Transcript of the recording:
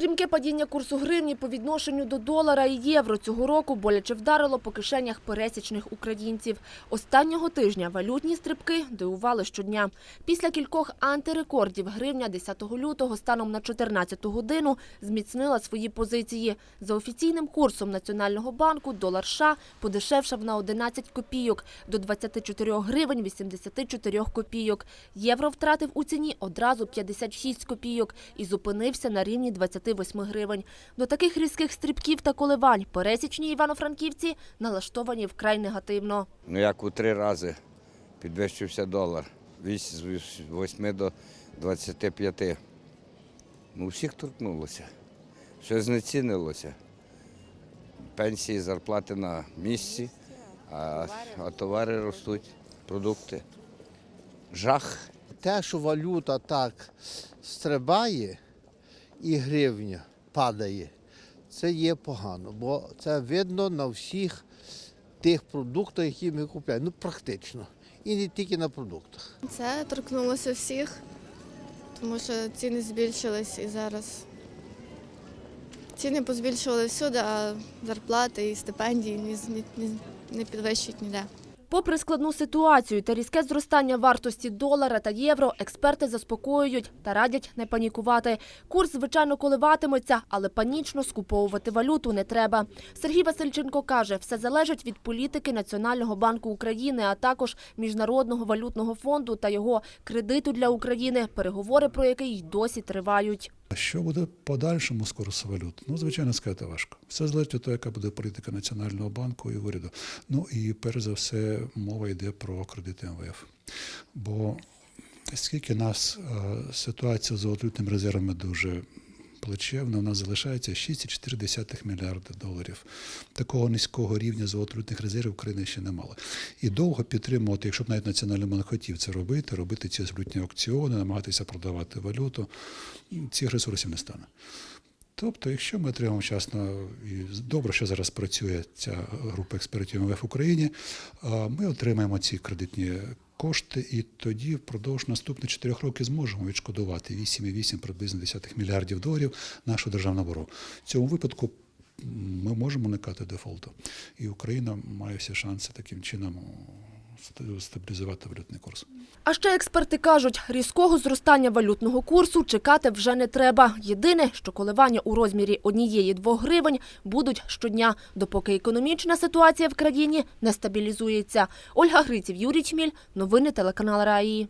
Стрімке падіння курсу гривні по відношенню до долара і євро цього року боляче вдарило по кишенях пересічних українців. Останнього тижня валютні стрибки дивували щодня. Після кількох антирекордів гривня 10 лютого станом на 14 годину зміцнила свої позиції. За офіційним курсом Національного банку долар США подешевшав на 11 копійок до 24 гривень 84 копійок. Євро втратив у ціні одразу 56 копійок і зупинився на рівні 28 гривень. До таких різких стрибків та коливань пересічні івано-франківці налаштовані вкрай негативно. Ну як у три рази підвищився долар. З 8 до 25. Ну, всіх торкнулося. Все знецінилося. Пенсії, зарплати на місці, а, а товари ростуть, продукти. Жах. Те, що валюта так стрибає і гривня падає, це є погано, бо це видно на всіх тих продуктах, які ми купуємо. Ну, практично. І не тільки на продуктах. Це торкнулося всіх, тому що ціни збільшились і зараз. Ціни позбільшували всюди, а зарплати і стипендії не підвищують ніде. Попри складну ситуацію та різке зростання вартості долара та євро, експерти заспокоюють та радять не панікувати. Курс, звичайно, коливатиметься, але панічно скуповувати валюту не треба. Сергій Васильченко каже, все залежить від політики Національного банку України, а також Міжнародного валютного фонду та його кредиту для України, переговори про який й досі тривають. А Що буде подальшому з курсу валют? Ну, звичайно, сказати важко. Все залежить від того, яка буде політика Національного банку і уряду. Ну і перш за все мова йде про кредити МВФ. Бо скільки нас е, ситуація з валютними резервами дуже у нас залишається 6,4 мільярда доларів. Такого низького рівня золотовалютних резервів Україна ще не мала. І довго підтримувати, якщо б навіть національний банк хотів це робити, робити ці валютні аукціони, намагатися продавати валюту, цих ресурсів не стане. Тобто, якщо ми отримаємо вчасно і добре, що зараз працює ця група експертів МВФ в Україні, ми отримаємо ці кредитні кошти, і тоді впродовж наступних 4 років зможемо відшкодувати 8,8 приблизно 10 мільярдів доларів нашого державного боргу. В цьому випадку ми можемо уникати дефолту, і Україна має всі шанси таким чином стабілізувати валютний курс. А ще експерти кажуть, різкого зростання валютного курсу чекати вже не треба. Єдине, що коливання у розмірі однієї-двох гривень будуть щодня, допоки економічна ситуація в країні не стабілізується. Ольга Гриців, Юрій Чміль, новини телеканал Раї.